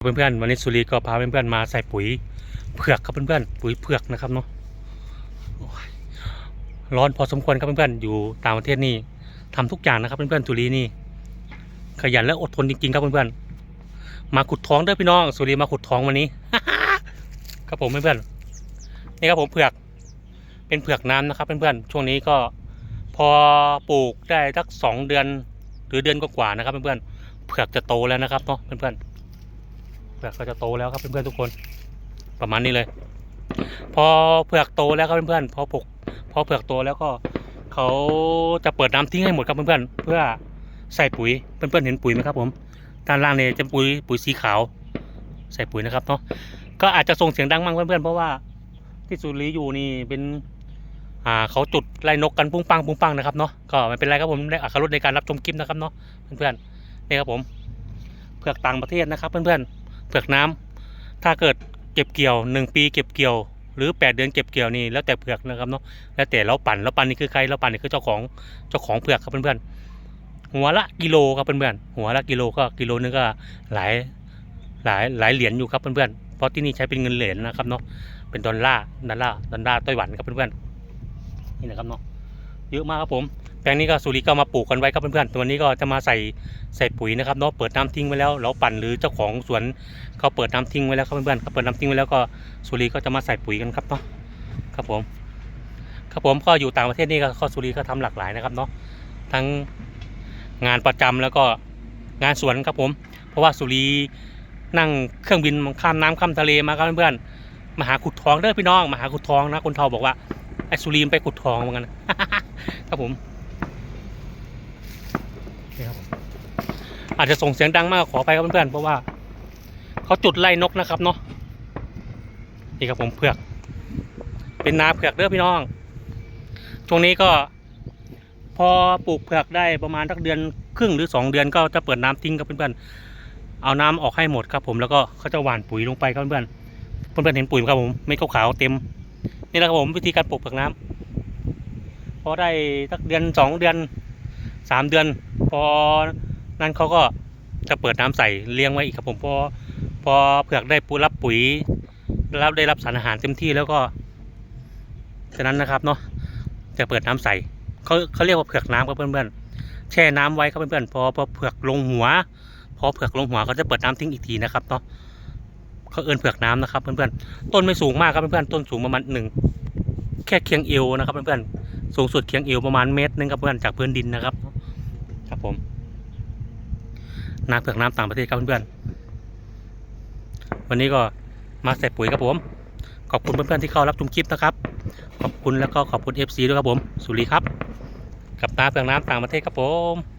เพื่อนๆวันนี้สุรีก็พาเพื่อนๆมาใส่ปุ๋ยเผือกครับเพื่อนๆปุ๋ยเผือกนะครับเนาะร้อนพอสมควรครับเพื่อนๆอยู่ต่างประเทศนี่ทำทุกอย่างนะครับเพื่อนๆสุรีนี่ ขยันและอดทนจริงๆครับเพื่อนๆมาขุดท้องด้อพี่น้องสุรีมาขุดท้องวันนี้ครับผมเพื่อนๆนี่ครับผมเผือก เป็นเผือกน้ำนะครับเพื่อนๆช่วงนี้ก็พอปลูกได้สักสองเดือน หรือเดือนกว่าๆนะครับเพื่อนๆเผือกจะโตแล้วนะครับเนาะเพื่อนๆ เผือกก็จะโตแล้วครับเพื่อนๆทุกคน ประมาณนี้เลย พอเผือกโตแล้วครับเพื่อนๆพอปลูกพอเผือกโตแล้วก็เขาจะเปิดน้ำทิ้งให้หมดครับเพื่อนๆเพื่อใส่ปุ๋ยเพื่อนๆเห็นปุ๋ยไหมครับ ผมด้านล่างเนี่ยจะปุ๋ยปุ๋ยสีขาว ใส่ปุ๋ยนะครับเนาะก็อาจจะส่งเสียงดังมากเพื่อนๆเพราะว่าที่สุรีอยู่นี่เป็นอ่าเขาจุดไล่นกกันปุ้งปังปุ้งปังนะครับเนาะก็ไม่เป็นไรครับผมได้อัครรถในการรับชมคลิปนะครับเนาะเพื่อนๆนี่ครับผมเผือกต่างประเทศนะครับเพื่อนๆ เผือกน้ำถ้าเกิดเก็บเกี่ยวหนึ่งปีเก็บเกี่ยว หรือแปดเดือนเก็บเกี่ยวนี่แล้วแต่เผือกนะครับเนาะแล้วแต่เราปั่นเราปั่นนี่คือใครเราปั่นนี่คือเจ้าของเจ้าของเผือกครับเพื่อนๆหัวละกิโลครับเพื่อนๆหัวละกิโลก็กิโลนึงก็หลายหลายหลายเหรียญอยู่ครับเพื่อนๆเพราะที่นี่ใช้เป็นเงินเหรียญนะครับเนาะเป็นดอลลาร์ดอลลาร์ดอลลาร์ไต้หวันครับเพื่อนๆนี่นะครับเนาะ เยอะมากครับผมแปลงนี้ก็สุริก็มาปลูกกันไว้ครับเพื่อนๆตัวนี้ก็จะมาใส่ใส่ปุ๋ยนะครับเนาะเปิดน้ำทิ้งไว้แล้วเราปั่นหรือเจ้าของสวนเขาเปิดน้ำทิ้งไว้แล้วครับเพื่อนๆเขาเปิดน้ำทิ้งไว้แล้วก็สุรีก็จะมาใส่ปุ๋ยกันครับเนาะครับผมครับผมก็อยู่ต่างประเทศนี่ก็สุรีก็ทำหลากหลายนะครับเนาะทั้งงานประจำแล้วก็งานสวนครับผม เพราะว่าสุรีนั่งเครื่องบินข้ามน้ำข้ามทะเลมาครับเพื่อนๆมาหาขุดทองเด้อพี่น้องมาหาขุดทองนะคนเฒ่าบอกว่าไอ้สุรีไปขุดทองเหมือนกัน ครับผมนี่ครับผมอาจจะส่งเสียงดังมากขอไปครับเพื่อนๆเพราะว่าเขาจุดไล่นกนะครับเนาะนี่ครับผมเผือก เป็นนาเผือกเด้อพี่น้องช่วงนี้ก็ พอปลูกเผือกได้ประมาณสักเดือนครึ่งหรือสองเดือนก็จะเปิดน้ำทิ้งครับเพื่อนๆเอาน้ำออกให้หมดครับผมแล้วก็เขาจะหว่านปุ๋ยลงไปครับเพื่อนๆเพื่อนๆเห็นปุ๋ยไหมครับผมไม่ขาวๆเต็มนี่แหละครับผมวิธีการปลูกเผือกน้ำพ อได้สักเดือนสองเดือนสามเดือน พอนั่นเขาก็จะเปิดน้ำใส่เลี้ยงไว้อีกครับผมพอพอเผือกได้ปูรับปุ๋ยรับได้รับสารอาหารเต็มที่แล้วก็ฉะนั้นนะครับเนาะจะเปิดน้ำใส่เขาเขาเรียกว่าเผือกน้ำครับเพื่อนๆแช่น้ำไว้ครับเพื่อนๆพอพอเผือกลงหัว พอเผือกลงหัวเขาจะเปิดน้ำทิ้งอีกทีนะครับเนาะเขาเอินเผือกน้ำนะครับเพื่อนๆต้นไม่สูงมากครับเพื่อนๆต้นสูงประมาณหนึ่งแค่เคียงเอวนะครับเพื่อนๆ สูงสุดเคียงเอวประมาณเมตรนึงครับเพื่อนจากพื้นดินนะครับ ครับผมนาเผือกน้ำต่างประเทศครับเพื่อนๆวันนี้ก็มาใส่ปุ๋ยครับผม ขอบคุณเพื่อนๆที่เข้ารับชมคลิปนะครับ ขอบคุณแล้วก็ขอบคุณ FC ด้วยครับผม สุรีครับ กับนาเผือกน้ำต่างประเทศครับผม